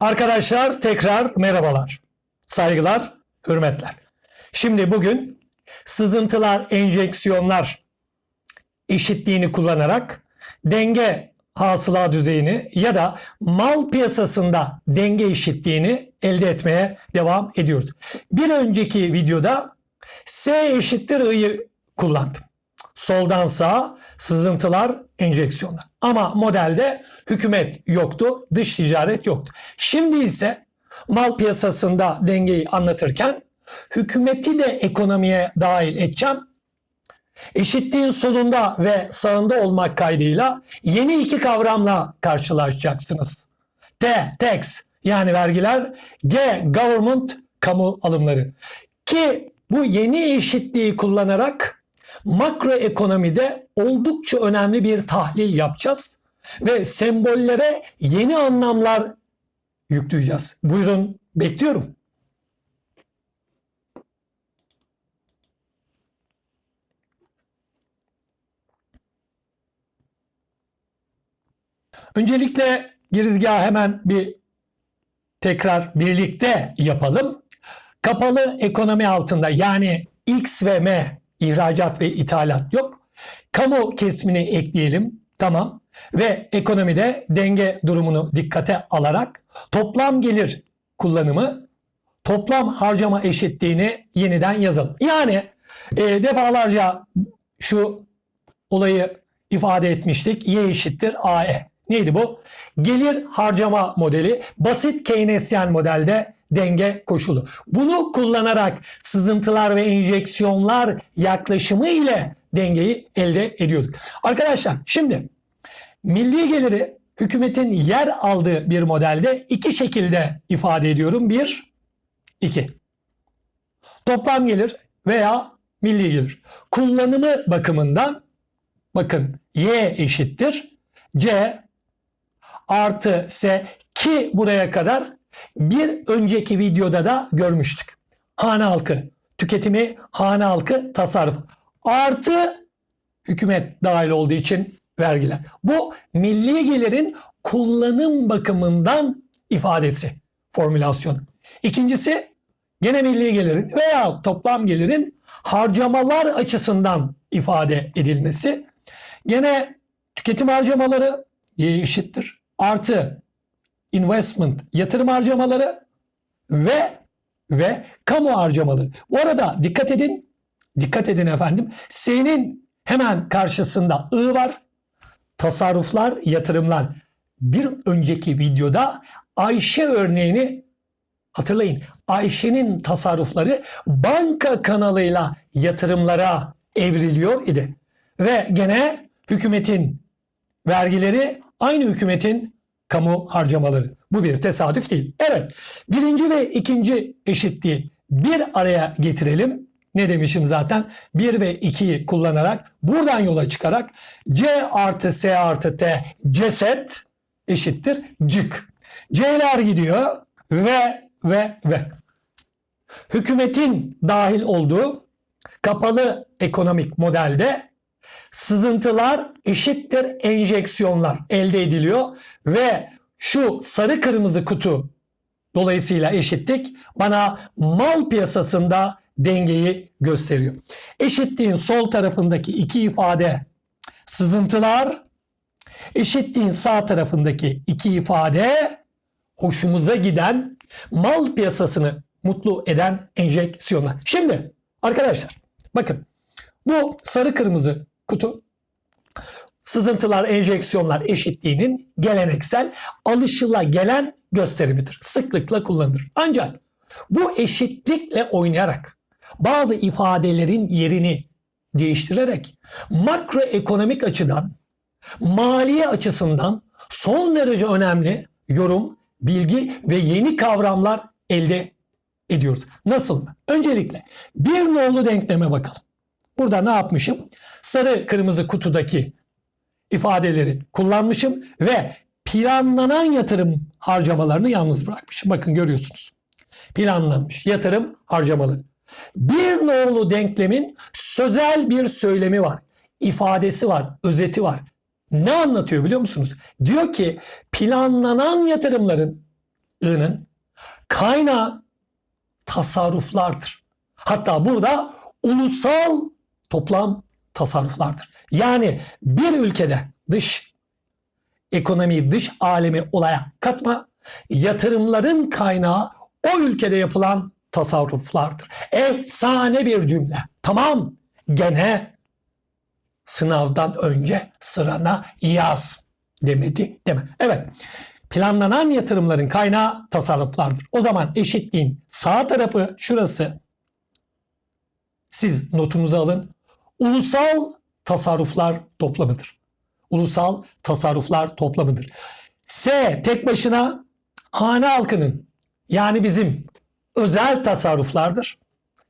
Arkadaşlar tekrar merhabalar. Saygılar, hürmetler. Şimdi bugün sızıntılar, enjeksiyonlar eşitliğini kullanarak denge hasıla düzeyini ya da mal piyasasında denge eşitliğini elde etmeye devam ediyoruz. Bir önceki videoda S eşittir I'yı kullandım. Soldan sağa sızıntılar, enjeksiyonlar. Ama modelde hükümet yoktu, dış ticaret yoktu. Şimdi ise mal piyasasında dengeyi anlatırken hükümeti de ekonomiye dahil edeceğim. Eşitliğin solunda ve sağında olmak kaydıyla yeni iki kavramla karşılaşacaksınız. T, tax yani vergiler, G, government, kamu alımları. Ki bu yeni eşitliği kullanarak makroekonomide oldukça önemli bir tahlil yapacağız ve sembollere yeni anlamlar yükleyeceğiz. Buyurun bekliyorum. Öncelikle girizgahı hemen bir tekrar birlikte yapalım. Kapalı ekonomi altında yani X ve M ihracat ve ithalat yok. Kamu kesimini ekleyelim. Tamam. Ve ekonomide denge durumunu dikkate alarak toplam gelir kullanımı toplam harcama eşitliğini yeniden yazalım. Yani e, defalarca şu olayı ifade etmiştik. Y eşittir AE. Neydi bu? Gelir harcama modeli basit Keynesyen modelde denge koşulu. Bunu kullanarak sızıntılar ve enjeksiyonlar yaklaşımı ile dengeyi elde ediyorduk. Arkadaşlar şimdi milli geliri hükümetin yer aldığı bir modelde iki şekilde ifade ediyorum. Bir, iki. Toplam gelir veya milli gelir. Kullanımı bakımından bakın Y eşittir C artı S ki buraya kadar bir önceki videoda da görmüştük. Hane halkı tüketimi, hane halkı tasarruf artı hükümet dahil olduğu için vergiler. Bu milli gelirin kullanım bakımından ifadesi, formülasyon. İkincisi gene milli gelirin veya toplam gelirin harcamalar açısından ifade edilmesi. Gene tüketim harcamaları Y eşittir. Artı investment yatırım harcamaları ve ve kamu harcamaları. Bu arada dikkat edin. Dikkat edin efendim. S'nin hemen karşısında I var. Tasarruflar, yatırımlar. Bir önceki videoda Ayşe örneğini hatırlayın. Ayşe'nin tasarrufları banka kanalıyla yatırımlara evriliyor idi. Ve gene hükümetin vergileri aynı hükümetin kamu harcamaları. Bu bir tesadüf değil. Evet birinci ve ikinci eşitliği bir araya getirelim. Ne demişim zaten? 1 ve 2'yi kullanarak buradan yola çıkarak C artı S artı T ceset eşittir cık. C'ler gidiyor ve ve ve. Hükümetin dahil olduğu kapalı ekonomik modelde sızıntılar eşittir enjeksiyonlar elde ediliyor ve şu sarı kırmızı kutu dolayısıyla eşitlik bana mal piyasasında dengeyi gösteriyor. Eşitliğin sol tarafındaki iki ifade sızıntılar, eşitliğin sağ tarafındaki iki ifade hoşumuza giden mal piyasasını mutlu eden enjeksiyonlar. Şimdi arkadaşlar bakın bu sarı kırmızı kutu sızıntılar, enjeksiyonlar eşitliğinin geleneksel alışıla gelen gösterimidir. Sıklıkla kullanılır. Ancak bu eşitlikle oynayarak bazı ifadelerin yerini değiştirerek makroekonomik açıdan maliye açısından son derece önemli yorum, bilgi ve yeni kavramlar elde ediyoruz. Nasıl mı? Öncelikle bir nolu denkleme bakalım. Burada ne yapmışım? Sarı kırmızı kutudaki ifadeleri kullanmışım ve planlanan yatırım harcamalarını yalnız bırakmışım. Bakın görüyorsunuz. Planlanmış yatırım harcamaları. Bir nolu denklemin sözel bir söylemi var. ifadesi var, özeti var. Ne anlatıyor biliyor musunuz? Diyor ki planlanan yatırımların kaynağı tasarruflardır. Hatta burada ulusal toplam tasarruflardır. Yani bir ülkede dış ekonomiyi, dış alemi olaya katma, yatırımların kaynağı o ülkede yapılan tasarruflardır. Efsane bir cümle. Tamam. Gene sınavdan önce sırana yaz demedi deme. Evet. Planlanan yatırımların kaynağı tasarruflardır. O zaman eşitliğin sağ tarafı şurası. Siz notunuzu alın. Ulusal tasarruflar toplamıdır. Ulusal tasarruflar toplamıdır. S tek başına hane halkının yani bizim özel tasarruflardır.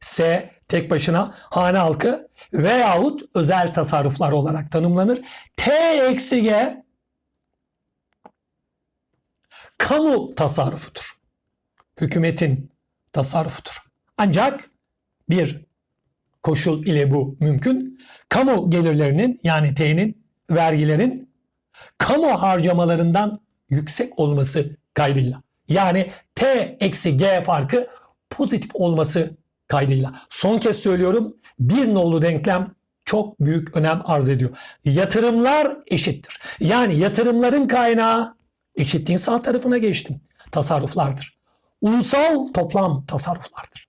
S tek başına hane halkı veyahut özel tasarruflar olarak tanımlanır. T eksi G kamu tasarrufudur. Hükümetin tasarrufudur. Ancak bir koşul ile bu mümkün. Kamu gelirlerinin yani T'nin vergilerin kamu harcamalarından yüksek olması kaydıyla. Yani T eksi G farkı pozitif olması kaydıyla. Son kez söylüyorum bir nolu denklem çok büyük önem arz ediyor. Yatırımlar eşittir. Yani yatırımların kaynağı eşitliğin sağ tarafına geçtim. Tasarruflardır. Ulusal toplam tasarruflardır.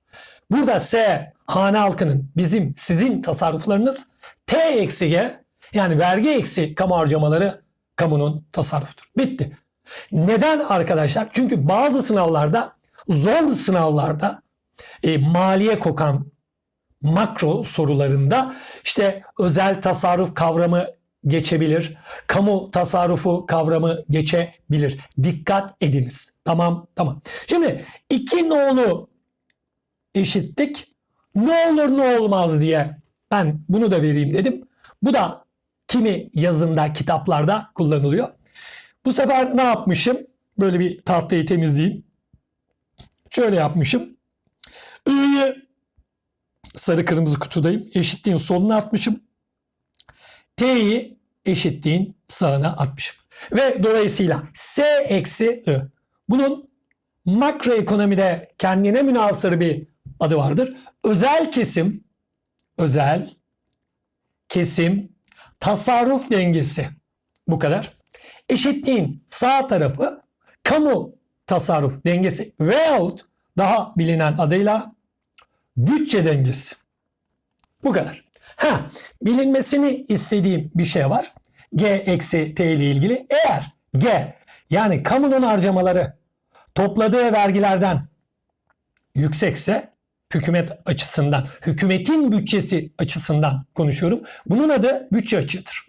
Burada S hane halkının bizim sizin tasarruflarınız T eksi G yani vergi eksi kamu harcamaları kamunun tasarrufudur. Bitti. Neden arkadaşlar? Çünkü bazı sınavlarda zor sınavlarda e, maliye kokan makro sorularında işte özel tasarruf kavramı geçebilir. Kamu tasarrufu kavramı geçebilir. Dikkat ediniz. Tamam tamam. Şimdi iki nolu eşittik. Ne olur ne olmaz diye ben bunu da vereyim dedim. Bu da kimi yazında kitaplarda kullanılıyor. Bu sefer ne yapmışım? Böyle bir tahtayı temizleyeyim. Şöyle yapmışım. I'yı sarı kırmızı kutudayım. Eşitliğin soluna atmışım. T'yi eşitliğin sağına atmışım. Ve dolayısıyla S eksi I. Bunun makroekonomide kendine münasır bir adı vardır. Özel kesim, özel kesim tasarruf dengesi. Bu kadar. Eşitliğin sağ tarafı kamu tasarruf dengesi veyahut daha bilinen adıyla bütçe dengesi. Bu kadar. Ha, bilinmesini istediğim bir şey var. G eksi T ile ilgili. Eğer G yani kamunun harcamaları topladığı vergilerden yüksekse hükümet açısından, hükümetin bütçesi açısından konuşuyorum. Bunun adı bütçe açığıdır.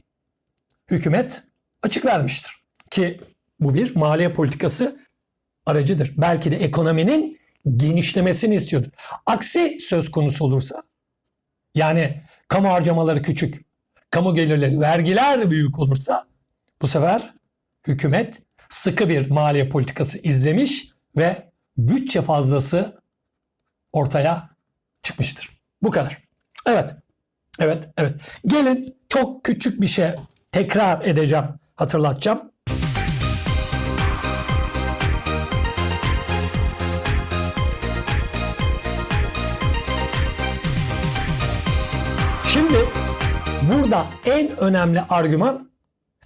Hükümet açık vermiştir. Ki bu bir maliye politikası aracıdır. Belki de ekonominin genişlemesini istiyordur. Aksi söz konusu olursa yani kamu harcamaları küçük, kamu gelirleri, vergiler büyük olursa bu sefer hükümet sıkı bir maliye politikası izlemiş ve bütçe fazlası ortaya çıkmıştır. Bu kadar. Evet. Evet, evet. Gelin çok küçük bir şey tekrar edeceğim, hatırlatacağım. Şimdi burada en önemli argüman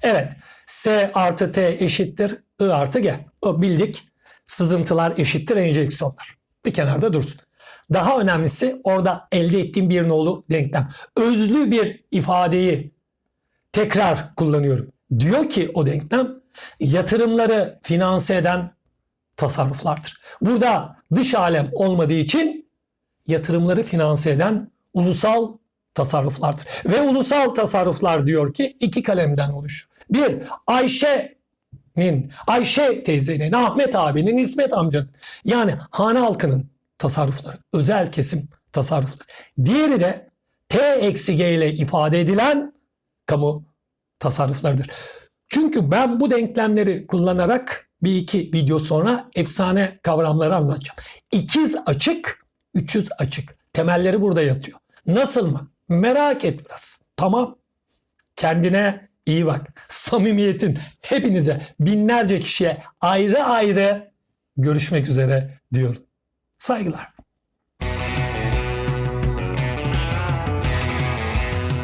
evet S artı T eşittir I artı G. O bildik. Sızıntılar eşittir enjeksiyonlar. Bir kenarda dursun. Daha önemlisi orada elde ettiğim bir nolu denklem. Özlü bir ifadeyi tekrar kullanıyorum. Diyor ki o denklem yatırımları finanse eden tasarruflardır. Burada dış alem olmadığı için yatırımları finanse eden ulusal tasarruflardır. Ve ulusal tasarruflar diyor ki iki kalemden oluşur. Bir Ayşe'nin, Ayşe teyzenin, Ahmet abinin, İsmet amcanın yani hane halkının tasarrufları, özel kesim tasarrufları. Diğeri de T eksi G ile ifade edilen kamu tasarruflarıdır. Çünkü ben bu denklemleri kullanarak bir iki video sonra efsane kavramları anlatacağım. İkiz açık, üçüz açık. Temelleri burada yatıyor. Nasıl mı? Merak et biraz. Tamam. Kendine iyi bak. Samimiyetin hepinize binlerce kişiye ayrı ayrı görüşmek üzere diyorum. Saygılar.